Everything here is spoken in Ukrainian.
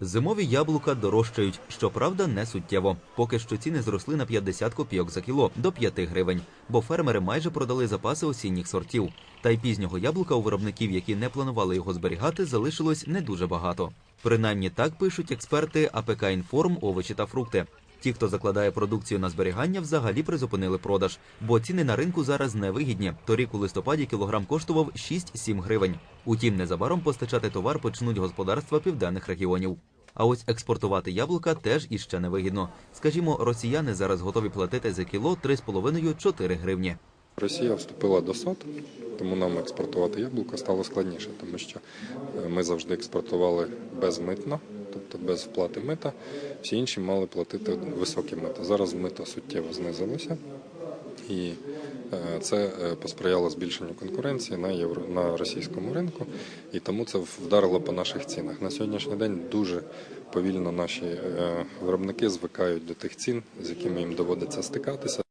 Зимові яблука дорожчають, щоправда, не суттєво. Поки що ціни зросли на 50 копійок за кіло до 5 гривень, бо фермери майже продали запаси осінніх сортів. Та й пізнього яблука у виробників, які не планували його зберігати, залишилось не дуже багато. Принаймні так пишуть експерти АПК Інформ, овочі та фрукти. Ті, хто закладає продукцію на зберігання, взагалі призупинили продаж, бо ціни на ринку зараз невигідні. Торік у листопаді кілограм коштував 6-7 гривень. Утім, незабаром постачати товар почнуть господарства південних регіонів. А ось експортувати яблука теж іще невигідно. Скажімо, росіяни зараз готові платити за кіло 3,5-4 гривні. Росія вступила до СОТ, тому нам експортувати яблука стало складніше, тому що е, ми завжди експортували безмитно, тобто без вплати мита. Всі інші мали платити високі мита. Зараз мито суттєво знизилося, і е, це е, посприяло збільшенню конкуренції на євро на російському ринку, і тому це вдарило по наших цінах. На сьогоднішній день дуже повільно наші е, виробники звикають до тих цін, з якими їм доводиться стикатися.